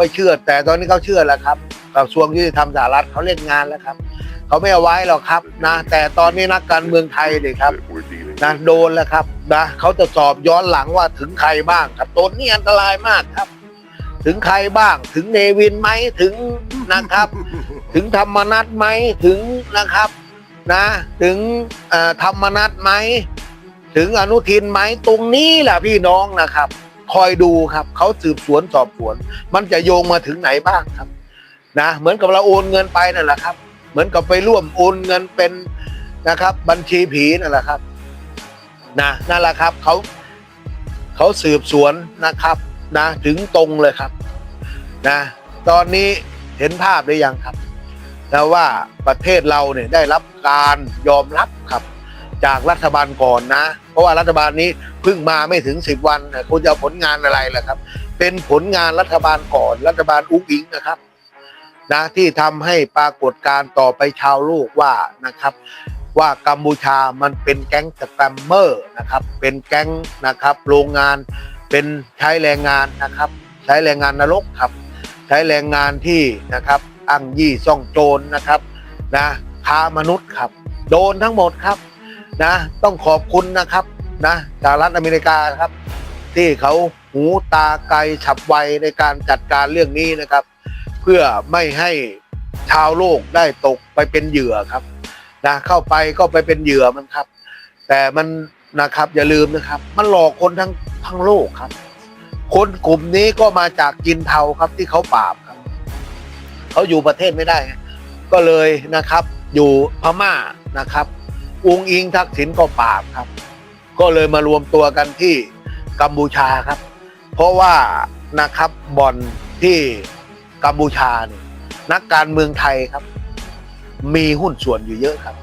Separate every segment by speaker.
Speaker 1: ไม่เชื่อ แต่ตอนนี้เขาเชื่อแล้วครับกระทรวงยุติธรรมสหรัฐเขาเล่นงานแล้วครับเขาไม่เอาไว้หรอกครับนะ แต่ตอนนี้นักการเมืองไทยเนี่ยครับนะโดนแล้วครับนะเขาจะสอบย้อนหลังว่าถึงใครบ้างครับตัวนี้อันตรายมากครับ ถึงใครบ้าง ถึงเนวินไหมถึงนะครับ ถึงธรรมนัตไหมถึงนะครับนะถึงธรรมนัตไหมถึงอนุทินไหมตรงนี้แหละพี่น้องนะครับ คอยดูครับเขาสืบสวนสอบสวน มันจะโยงมาถึงไหนบ้างครับนะเหมือนกับเราโอนเงินไปนั่นแหละครับ เหมือนกับไปร่วมโอนเงินเป็นนะครับ บัญชีผีนั่นแหละครับนะนั่นแหละครับเขาเขาสืบสวนนะครับนะถึงตรงเลยครับนะตอนนี้เห็นภาพหรือยังครับแล้วว่าประเทศเราเนี่ยได้รับการยอมรับครับ จากรัฐบาลก่อนนะ เพราะว่ารัฐบาลนี้เพิ่งมาไม่ถึงสิบวันนะคุณจะเอาผลงานอะไรล่ะครับ เป็นผลงานรัฐบาลก่อนรัฐบาลอุ้งอิงนะครับนะที่ทำให้ปรากฏการต่อไปชาวโลกว่านะครับ ว่ากัมพูชามันเป็นแก๊งสแกมเมอร์นะครับเป็นแก๊งนะครับโรงงานเป็นใช้แรงงานนะครับ ใช้แรงงานนรกครับ ใช้แรงงานที่นะครับอ้างยี่ซ่องโจรนะครับนะค้ามนุษย์ครับ โดนทั้งหมดครับ นะ ต้องขอบคุณนะครับนะสหรัฐอเมริกาครับ ที่เขาหูตาไกลฉับไวในการจัดการเรื่องนี้นะครับ เพื่อไม่ให้ชาวโลกได้ตกไปเป็นเหยื่อครับนะเข้าไปก็ไปเป็นเหยื่อมันครับ แต่มันนะครับอย่าลืมนะครับ มันหลอกคนทั้งทั้งโลกครับ คนกลุ่มนี้ก็มาจากจินเทาครับที่เขาปราบครับเขาอยู่ประเทศไม่ได้ ก็เลยนะครับ อยู่พม่านะครับ อุงอิงทักษิณก็ปราบครับ ก็เลยมารวมตัวกันที่กัมพูชาครับ เพราะว่านะครับบอนที่กัมพูชาเนี่ยนักการเมืองไทยครับ มีหุ้นส่วนอยู่เยอะครับ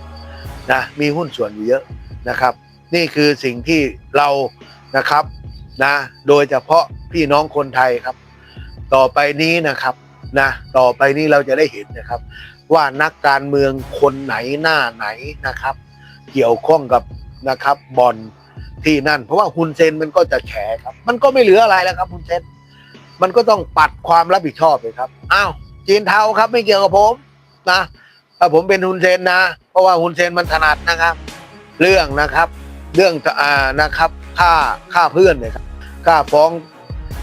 Speaker 1: นะมีหุ้นส่วนอยู่เยอะนะครับ นี่คือสิ่งที่เรานะครับนะโดยเฉพาะพี่น้องคนไทยครับ ต่อไปนี้นะครับนะต่อไปนี้เราจะได้เห็นนะครับ ว่านักการเมืองคนไหนหน้าไหนนะครับ เกี่ยวข้องกับนะครับบอลที่นั่น เพราะว่าฮุนเซนมันก็จะแฉครับ มันก็ไม่เหลืออะไรแล้วครับฮุนเซนมันก็ต้องปัดความรับผิดชอบเลยครับอ้าวจีนเทาครับไม่เกี่ยวกับผมนะถ้าผมเป็นฮุนเซนนะ เพราะว่าฮุนเซนมันถนัดนะครับ เรื่องนะครับ เรื่องอ่านะครับค่าค่าเพื่อนเนี่ยครับค่าฟ้อง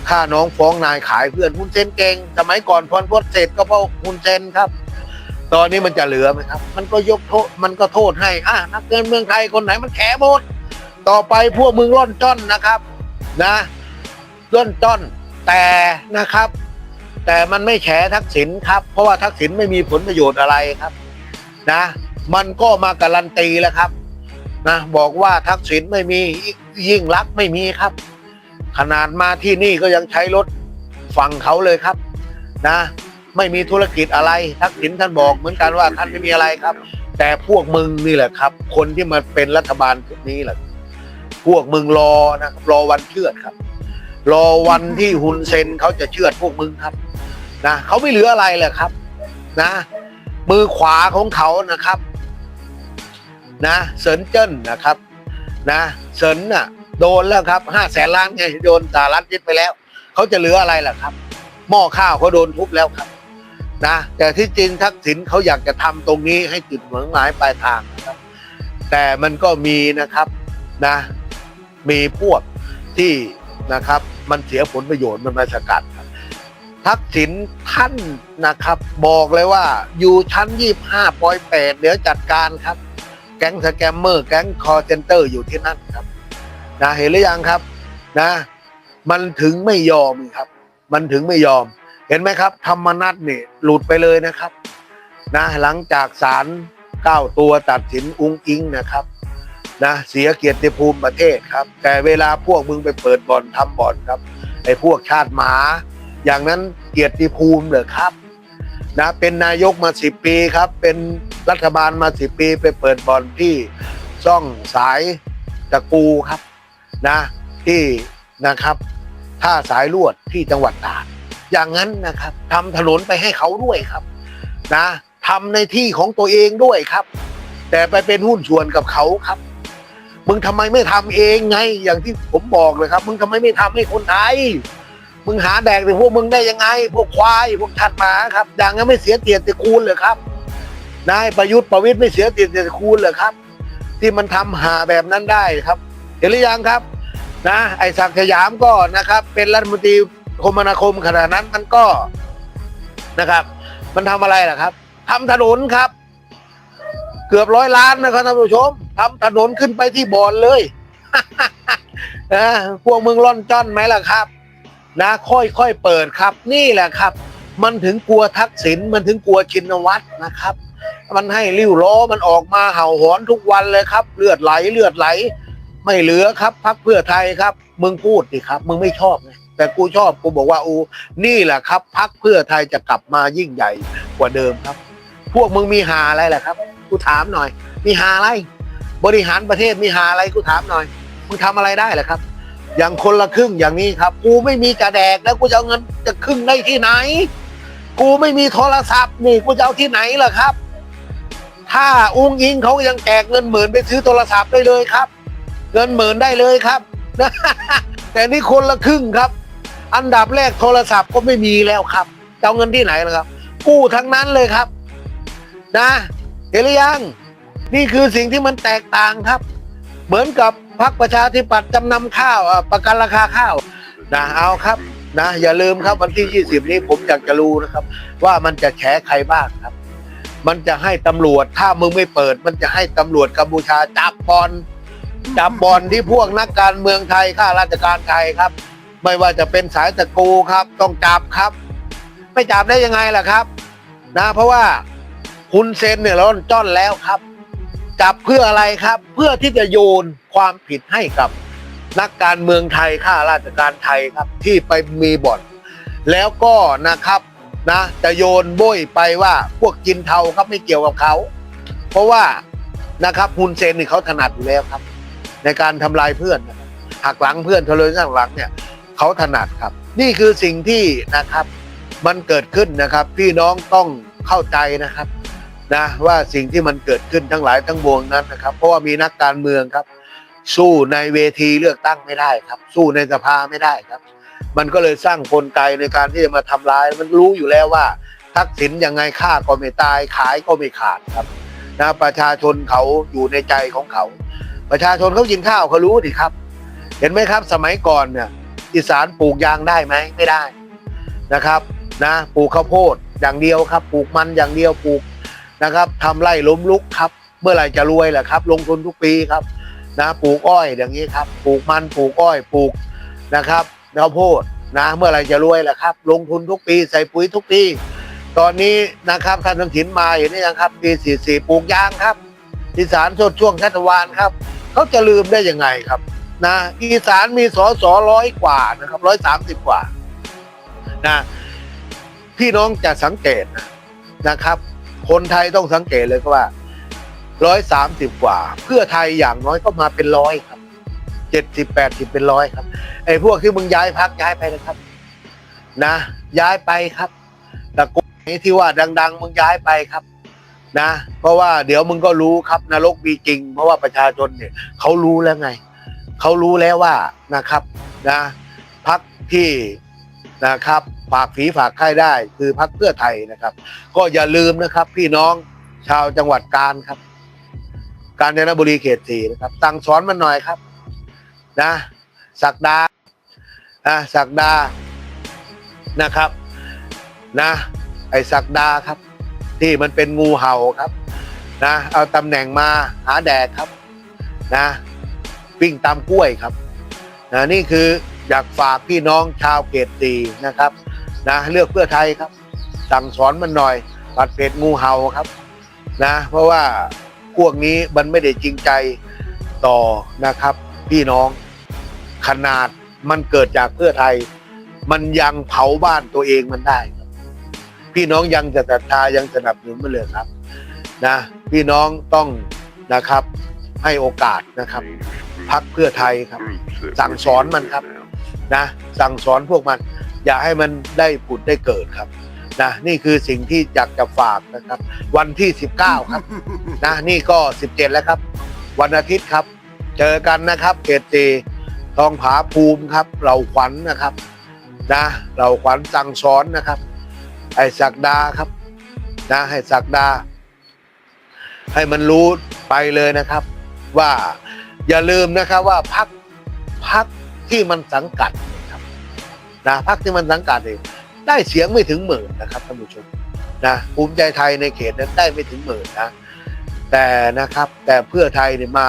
Speaker 1: ค่าน้องฟ้องนายขายเพื่อนฮุนเซนเก่งสมัยก่อนพรพศเสร็จก็เพราะฮุนเซนครับ ตอนนี้มันจะเหลือไหมครับ มันก็ยกโทษมันก็โทษให้อะนักเกินเมืองไทยคนไหนมันแขหมดต่อไปพวกมึงร่อนจ้อนนะครับ นะร่อนจ้อนแต่นะครับ แต่มันไม่แฉทักษิณครับ เพราะว่าทักษิณไม่มีผลประโยชน์อะไรครับ นะ มันก็มาการันตีแล้วครับ นะบอกว่าทักษิณไม่มียิ่งรักไม่มีครับ ขนาดมาที่นี่ก็ยังใช้รถฝั่งเขาเลยครับ นะ ไม่มีธุรกิจอะไรทักษิณท่านบอกเหมือนกันว่าท่านไม่มีอะไรครับ แต่พวกมึงนี่แหละครับ คนที่มาเป็นรัฐบาลชุดนี้แหละ พวกมึงรอนะครับรอวันเชื่อดครับ รอวันที่ฮุนเซนเขาจะเชื่อดพวกมึงครับนะเขาไม่เหลืออะไรเลยครับ นะ มือขวาของเขานะครับ นะเซินเจิ้นนะครับ นะเซินน่ะ โดนแล้วครับห้าแสนล้านไงโดนสหรัฐยึดไปแล้วเขาจะเหลืออะไรล่ะครับ หม้อข้าวเขาโดนทุบแล้วครับ นะแต่ที่จริงทักษิณเขาอยากจะทำตรงนี้ให้จุดหมายหมายปลายทางครับ แต่มันก็มีนะครับนะ มีพวกที่นะครับ มันเสียผลประโยชน์มันมาสกัดครับทักษิณท่านนะครับ บอกเลยว่าอยู่ชั้นยี่ห้าปอยแปดเดี๋ยวจัดการครับ แก๊งสแกมเมอร์แก๊งคอร์เซนเตอร์อยู่ที่นั่นครับนะเห็นหรือยังครับนะ มันถึงไม่ยอมครับ มันถึงไม่ยอม เห็นไหมครับ ธรรมนัตนี่หลุดไปเลยนะครับนะหลังจากศาลเก้าตัวตัดสินอุ้งอิงนะครับนะเสียเกียรติภูมิประเทศครับ แต่เวลาพวกมึงไปเปิดบ่อนทำบ่อนครับไอ้พวกชาติหมา อย่างนั้นเกียรติภูมิเหรอครับนะเป็นนายกมาสิบปีครับ เป็นรัฐบาลมาสิบปีไปเปิดบ่อนที่ซ่องสายตะกูครับนะที่นะครับท่าสายลวดที่จังหวัดตาด อย่างนั้นนะครับทำถนนไปให้เขาด้วยครับนะทำในที่ของตัวเองด้วยครับ แต่ไปเป็นหุ้นส่วนกับเขาครับมึงทำไมไม่ทำเองไง อย่างที่ผมบอกเลยครับ มึงทำไมไม่ทำให้คนไทยมึงหาแดกแต่พวกมึงได้ยังไง พวกควายพวกทัดหมาครับอย่างนั้นไม่เสียเตียนแต่คูณเลยครับนายประยุทธ์ประวิตยไม่เสียเตียนแต่คูณเลยครับ ที่มันทำหาแบบนั้นได้ครับ เห็นหรือยังครับ นะ ไอ้ศักดิ์สยามก็นะครับ เป็นรัฐมนตรี คมนาคมขณะนั้นมันก็นะครับ มันทำอะไรล่ะครับทำถนนครับ เกือบร้อยล้านนะครับท่านผู้ชมทำถนนขึ้นไปที่บอนเลยนะพวกมึงร่อนจ้อนไหมล่ะครับ นะค่อยๆเปิดครับ นี่แหละครับ มันถึงกลัวทักษิณมันถึงกลัวชินวัตรนะครับ มันให้ริ้วล้อมันออกมาเห่าหอนทุกวันเลยครับ เลือดไหลเลือดไหล ไม่เหลือครับพักเพื่อไทยครับ มึงพูดดิครับ มึงไม่ชอบไง แต่กูชอบกูบอกว่าอูนี่แหละครับพักเพื่อไทยจะกลับมายิ่งใหญ่กว่าเดิมครับ พวกมึงมีหาอะไรแหละครับ กูถามหน่อย มีหาอะไร บริหารประเทศมีหาอะไรกูถามหน่อยมึงทำอะไรได้แหละครับ อย่างคนละครึ่งอย่างนี้ครับ กูไม่มีจะแดกแล้วกูจะเอาเงินจะครึ่งได้ที่ไหน กูไม่มีโทรศัพท์นี่กูจะเอาที่ไหนล่ะครับ ถ้าอุ้งอิงเขายังแจกเงินหมื่นไปซื้อโทรศัพท์ได้เลยครับ เงินหมื่นได้เลยครับ แต่นี่คนละครึ่งครับ อันดับแรกโทรศัพท์ก็ไม่มีแล้วครับจะเอาเงินที่ไหนล่ะครับ กู้ทั้งนั้นเลยครับ นะเห็นหรือยัง นี่คือสิ่งที่มันแตกต่างครับ เหมือนกับพรรคประชาธิปัตย์จำนำข้าวประกันราคาข้าวนะเอาครับนะอย่าลืมครับวันที่ 20 นี้ผมอยากจะรู้นะครับ ว่ามันจะแฉใครบ้างครับ มันจะให้ตำรวจถ้ามึงไม่เปิด มันจะให้ตำรวจกัมพูชาจับบอลจับบอลที่พวกนักการเมืองไทยข้าราชการไทยครับ ไม่ว่าจะเป็นสายตะกูครับ ต้องจับครับ ไม่จับได้ยังไงล่ะครับ นะ เพราะว่าคุณเซนเนี่ยเราจ้อนแล้วครับ จับเพื่ออะไรครับ เพื่อที่จะโยนความผิดให้กับ นักการเมืองไทยข้าราชการไทยครับ ที่ไปมีบ่อน แล้วก็นะครับนะจะโยนโบยไปว่าพวกกินเทาครับไม่เกี่ยวกับเขา เพราะว่านะครับฮุนเซนนี่เขาถนัดอยู่แล้วครับ ในการทำลายเพื่อนหักหลังเพื่อนทะเลางหลังเนี่ย เขาถนัดครับ นี่คือสิ่งที่นะครับมันเกิดขึ้นนะครับ พี่น้องต้องเข้าใจนะครับนะว่าสิ่งที่มันเกิดขึ้นทั้งหลายทั้งปวงนั้นนะครับ เพราะว่ามีนักการเมืองครับ สู้ในเวทีเลือกตั้งไม่ได้ครับ สู้ในสภาไม่ได้ครับ มันก็เลยสร้างกลไกในการที่จะมาทำร้าย มันรู้อยู่แล้วว่า ทักษิณยังไงฆ่าก็ไม่ตายขายก็ไม่ขาดครับนะประชาชนเขาอยู่ในใจของเขา ประชาชนเขากินข้าวเขารู้ดิครับ เห็นไหมครับ สมัยก่อนเนี่ย อีสานปลูกยางได้ไหมไม่ได้นะครับนะปลูกข้าวโพดอย่างเดียวครับ ปลูกมันอย่างเดียวปลูกนะครับทำไร่ล้มลุกครับ เมื่อไหร่จะรวยแหละครับ ลงทุนทุกปีครับนะปลูกอ้อยอย่างนี้ครับ ปลูกมันปลูกอ้อยปลูกนะครับข้าวโพดนะเมื่อไหร่จะรวยแหละครับ ลงทุนทุกปีใส่ปุ๋ยทุกปีตอนนี้นะครับท่านทั้งถิ่นมาเห็นหรือยังครับปีสี่สี่ปลูกยางครับอีสานสดช่วงชัตวานครับเขาจะลืมได้ยังไงครับ นะอีสานมีสอสอร้อยกว่านะครับร้อยสามสิบกว่านะพี่น้องจะสังเกตนะครับ คนไทยต้องสังเกตเลยก็ว่าร้อยสามสิบกว่า เพื่อไทยอย่างน้อยก็มาเป็นร้อยครับเจ็ดสิบแปดสิบเป็นร้อยครับไอ้พวกที่มึงย้ายพักย้ายไปนะครับ นะ ย้ายไปครับแต่กูนี้ที่ว่าดัง ๆ มึงย้ายไปครับ นะ เพราะว่าเดี๋ยวมึงก็รู้ครับนรกมีจริง เพราะว่าประชาชนเนี่ยเขารู้แล้วไง เขารู้แล้วว่านะครับนะพักที่นะครับฝากฝีฝากไข้ได้คือพักเพื่อไทยนะครับ ก็อย่าลืมนะครับ พี่น้องชาวจังหวัดกาญครับ กาญจนบุรีเขตสี่นะครับสั่งสอนมันหน่อยครับนะศักดาอะศักดานะครับนะไอ้ศักดาครับ ที่มันเป็นงูเห่าครับนะเอาตำแหน่งมาหาแดกครับนะ วิ่งตามกล้วยครับนะนี่คืออยากฝากพี่น้องชาวเขตสี่นะครับนะเลือกเพื่อไทยครับ สั่งสอนมันหน่อยปัดเป็ดงูเห่าครับนะเพราะว่าพวกนี้มันไม่ได้จริงใจต่อนะครับ พี่น้องขนาดมันเกิดจากเพื่อไทย มันยังเผาบ้านตัวเองมันได้ครับ พี่น้องยังจะศรัทธายังสนับสนุนมันเลยครับนะพี่น้องต้องนะครับให้โอกาสนะครับ พักเพื่อไทยครับ สั่งสอนมันครับนะสั่งสอนพวกมัน อย่าให้มันได้ผุดได้เกิดครับนะนี่คือสิ่งที่อยากจะฝากนะครับ วันที่ 19 ครับนะนี่ก็ 17 แล้วครับ วันอาทิตย์ครับ เจอกันนะครับเขตเจทองผาภูมิครับ เราขวัญนะครับนะเราขวัญสั่งสอนนะครับ ไอ้ศักดาครับนะให้ศักดา ให้มันรู้ไปเลยนะครับว่า อย่าลืมนะครับว่าพักพักที่มันสังกัดนะครับนะพักที่มันสังกัดเองได้เสียงไม่ถึงหมื่นนะครับท่านผู้ชมนะภูมิใจไทยในเขตนั้นได้ไม่ถึงหมื่นนะแต่นะครับแต่เพื่อไทยเนี่ยมา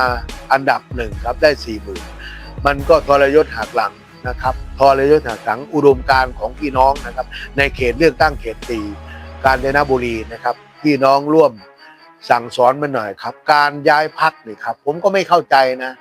Speaker 1: อันดับหนึ่งครับได้สี่หมื่นมันก็ทรยศหักหลังนะครับทรยศหักหลังอุดมการของพี่น้องนะครับ ในเขตเลือกตั้งเขตตีกาญจนบุรีนะครับ พี่น้องร่วม สั่งสอนมาหน่อยครับ การย้ายพักนี่ครับ ผมก็ไม่เข้าใจนะ